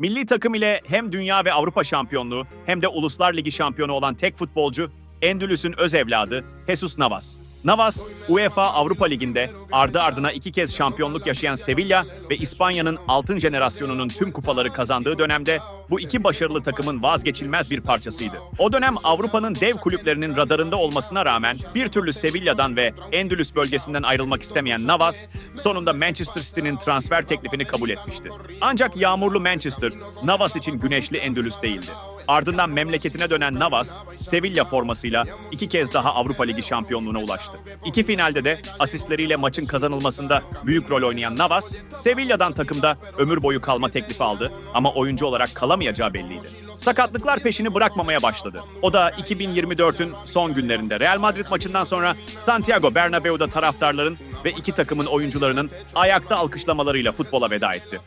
Milli takım ile hem dünya ve Avrupa şampiyonluğu hem de Uluslar Ligi şampiyonu olan tek futbolcu Endülüs'ün öz evladı Jesus Navas. Navas, UEFA Avrupa Ligi'nde ardı ardına iki kez şampiyonluk yaşayan Sevilla ve İspanya'nın altın jenerasyonunun tüm kupaları kazandığı dönemde bu iki başarılı takımın vazgeçilmez bir parçasıydı. O dönem Avrupa'nın dev kulüplerinin radarında olmasına rağmen bir türlü Sevilla'dan ve Endülüs bölgesinden ayrılmak istemeyen Navas, sonunda Manchester City'nin transfer teklifini kabul etmişti. Ancak yağmurlu Manchester, Navas için güneşli Endülüs değildi. Ardından memleketine dönen Navas, Sevilla formasıyla iki kez daha Avrupa Ligi şampiyonluğuna ulaştı. İki finalde de asistleriyle maçın kazanılmasında büyük rol oynayan Navas, Sevilla'dan takımda ömür boyu kalma teklifi aldı ama oyuncu olarak kalamayacağı belliydi. Sakatlıklar peşini bırakmamaya başladı. O da 2024'ün son günlerinde Real Madrid maçından sonra Santiago Bernabéu'da taraftarların ve iki takımın oyuncularının ayakta alkışlamalarıyla futbola veda etti.